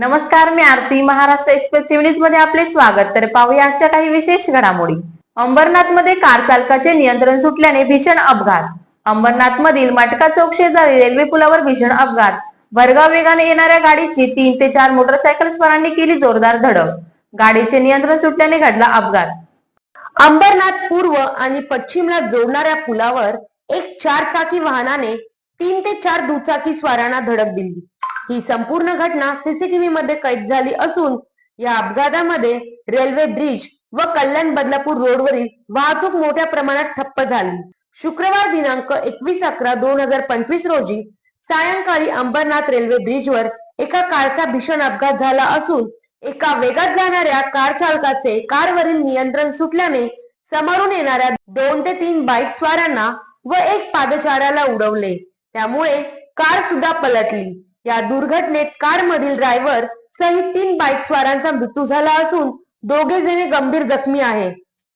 नमस्कार मी आरती. महाराष्ट्र एक्सप्रेस न्यूजमध्ये आपले स्वागत. तर पाहूया आजच्या काही विशेष घडामोडी. अंबरनाथमध्ये कार चालकाचे नियंत्रण सुटल्याने भीषण अपघात. अंबरनाथ मधील मटका चौक शेजारी रेल्वे पुलावर भीषण अपघात. भरगाव वेगाने येणाऱ्या गाडीची तीन ते चार मोटरसायकल स्वारांनी केली जोरदार धडक. गाडीचे नियंत्रण सुटल्याने घडला अपघात. अंबरनाथ पूर्व आणि पश्चिमला जोडणाऱ्या पुलावर एक चार चाकी वाहनाने तीन ते चार दुचाकी स्वारांना धडक दिली. ही संपूर्ण घटना सीसीटीव्ही मध्ये कैद झाली असून या अपघातामध्ये रेल्वे ब्रिज व कल्याण बदलापूर रोडवरील वाहतूक मोठ्या प्रमाणात ठप्प झाली. शुक्रवार दिनांक एकवीस अकरा दोन हजार पंचवीस रोजी सायंकाळी अंबरनाथ रेल्वे ब्रिजवर एका कारचा भीषण अपघात झाला असून एका वेगात जाणाऱ्या कार चालकाचे कारवरील नियंत्रण सुटल्याने समोरून येणाऱ्या दोन ते तीन बाईक स्वारांना व एक पादचाऱ्याला उडवले. त्यामुळे कार सुद्धा पलटली. या दुर्घटनेत कार मधील ड्रायव्हर सहित तीन बाईक स्वारांचा मृत्यू झाला असून दोघे जणे गंभीर जखमी आहे.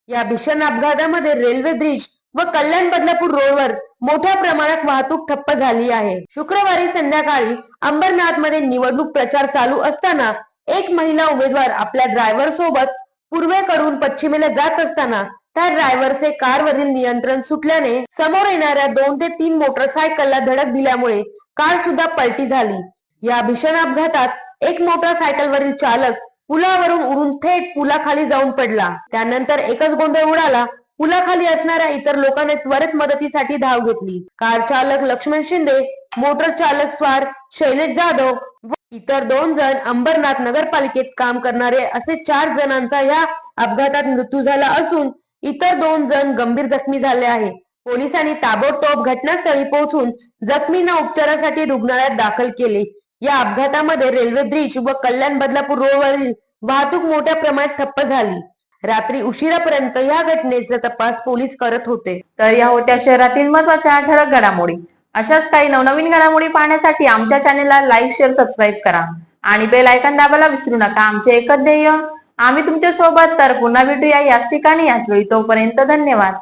या भीषण अपघातामध्ये रेल्वे ब्रिज व कल्याण बदलापूर रोडवर मोठ्या प्रमाणात वाहतूक ठप्प झाली आहे. शुक्रवारी संध्याकाळी अंबरनाथमध्ये निवडणूक प्रचार चालू असताना एक महिला उमेदवार आपल्या ड्रायव्हर सोबत पूर्वेकडून पश्चिमेला जात असताना त्या ड्रायव्हरचे कारवरील नियंत्रण सुटल्याने समोर येणाऱ्या दोन ते तीन मोटरसायकलला धडक दिल्यामुळे कार सुद्धा पलटी झाली. या भीषण अपघातात एक मोटरसायकलवरील चालक पुलावरून उडून थेट पुलाखाली जाऊन पडला. त्यानंतर एकच गोंधळ उडाला. पुलाखाली असणाऱ्या इतर लोकांनी त्वरित मदतीसाठी धाव घेतली. कार चालक लक्ष्मण शिंदे मोटर चालक स्वार शैलेश जाधव व इतर दोन जण अंबरनाथ नगरपालिकेत काम करणारे असे चार जणांचा या अपघातात मृत्यू झाला असून इतर दोन जण गंभीर जखमी झाले आहे पोलिसांनी ताबडतोब घटनास्थळी पोहोचून जखमींना उपचारासाठी रुग्णालयात दाखल केले. या अपघातामध्ये रेल्वे ब्रिज व कल्याण बदलापूर रोडवरील वाहतूक मोठ्या प्रमाणात ठप्प झाली. रात्री उशिरापर्यंत या घटनेचा तपास पोलीस करत होते. तर या होत्या शहरातील महत्त्वाच्या ठळक घडामोडी. अशाच काही नवनवीन घडामोडी पाहण्यासाठी आमच्या चॅनेलला लाईक शेअर सबस्क्राईब करा आणि बेल आयकन दाबायला विसरू नका. आमचे एकच ध्येय आम्ही तुमच्यासोबत तर पुन्हा भेटूया याच ठिकाणी. याच वेळी तोपर्यंत धन्यवाद.